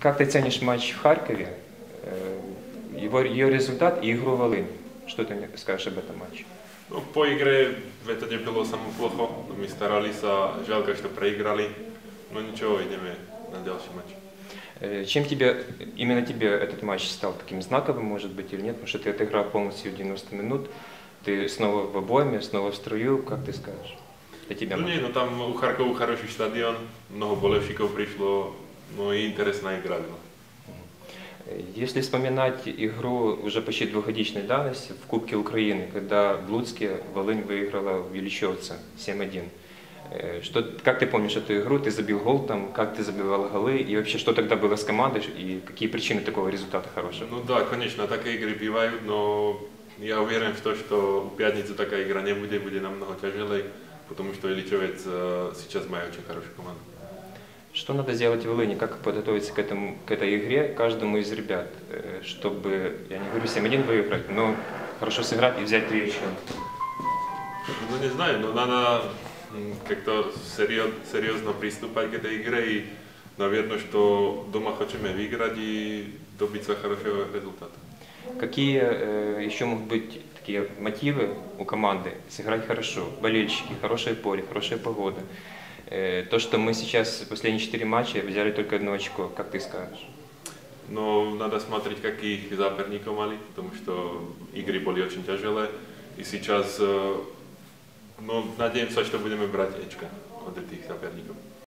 Как ты ценишь матч в Харькове, э, его, ее результат и игру Волынь? Что ты мне скажешь об этом матче? No, po igre to nebylo samo plocho, no, my starali sa, žalka, že to preigrali, no ničo, ideme na ďalší mač. Э, Чем тебе, именно тебе этот матч стал таким знаковым, может быть, или нет? Потому что ты отыграл полностью 90 минут, ты снова в обойме, снова в струю, как ты скажешь? Для тебя No матч. nie, no tam u Charkovu хороший štadión, mnoho bolevšikov prišlo, no i interesná igra byla. Э, Если вспоминать игру уже почти двухгодичной давности в Кубке Украины, когда в Луцке Волынь выиграла у Ильичевца 7-1, э, что, как ты помнишь эту игру? Ты забил гол там, как ты забивал голы, и вообще что тогда было с командой, и какие причины такого результата хорошего? No да, конечно, také игры bývajú, no ja uверен в то, что у пятницы такая игра не будет, будет намного тяжелее, потому что Ильичевец э, сейчас має очень хорошую команду. Что надо сделать в Волыни, как подготовиться к, этому, к этой игре каждому из ребят, э, чтобы, я не говорю 7-1 выиграть, но хорошо сыграть и взять три очка? Ну не знаю, но надо как-то серьез- серьезно приступать к этой игре и, наверное, что дома хотим выиграть и добиться хорошего результата. Какие э, еще могут быть такие мотивы у команды сыграть хорошо? Болельщики, хорошее поле, хорошая погода. Э, то, что мы сейчас последние четыре матча взяли только одно очко, как ты скажешь? Но надо смотреть, каких соперников мали, потому что игры были очень тяжелые. И сейчас, э, ну, надеемся, что будем брать очко от этих соперников.